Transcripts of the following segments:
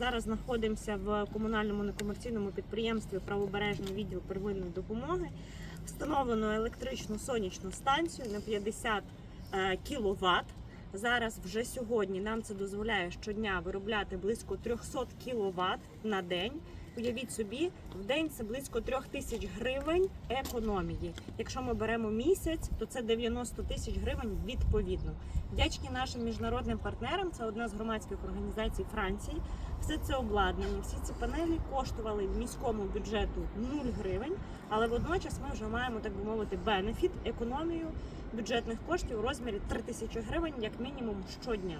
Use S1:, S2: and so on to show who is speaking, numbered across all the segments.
S1: зараз знаходимося в комунальному некомерційному підприємстві Правобережний відділ первинної допомоги. Встановлено електричну сонячну станцію на 50 кВт. Зараз вже сьогодні нам це дозволяє щодня виробляти близько 300 кВт на день. Уявіть собі, в день це близько 3 тисяч гривень економії. Якщо ми беремо місяць, то це 90 тисяч гривень відповідно. Вдячні нашим міжнародним партнерам, це одна з громадських організацій Франції. Все це обладнання, всі ці панелі коштували міському бюджету 0 гривень, але водночас ми вже маємо так би мовити бенефіт, економію бюджетних коштів у розмірі 3 тисячі гривень, як мінімум щодня.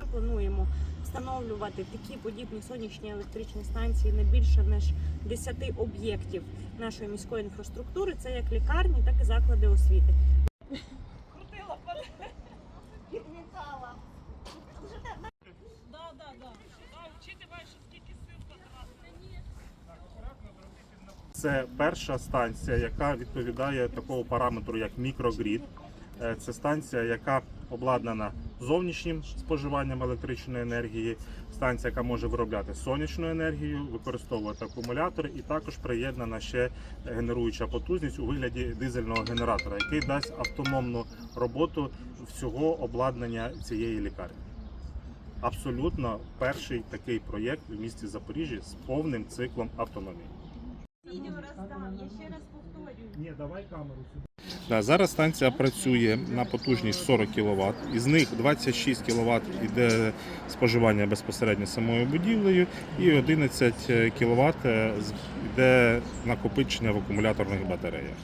S1: Ми плануємо встановлювати такі подібні сонячні електричні станції не більше ніж 10 об'єктів нашої міської інфраструктури. Це як лікарні, так і заклади освіти.
S2: Да, да, да. Вчити маєш скільки сил.
S3: Це перша станція, яка відповідає такому параметру, як мікрогрід. Е, Це станція, яка обладнана зовнішнім споживанням електричної енергії. Станція, яка може виробляти сонячну енергію, використовувати акумулятори, і також приєднана ще генеруюча потужність у вигляді дизельного генератора, який дасть автономну роботу всього обладнання цієї лікарні. Абсолютно перший такий проєкт в місті Запоріжжя з повним циклом автономії.
S2: Відео роздам, я ще раз повторюю.
S3: Ні, давай камеру сюди. Да, зараз станція працює на потужність 40 кВт. Із них 26 кВт йде споживання безпосередньо самою будівлею, і 11 кВт йде накопичення в акумуляторних батареях.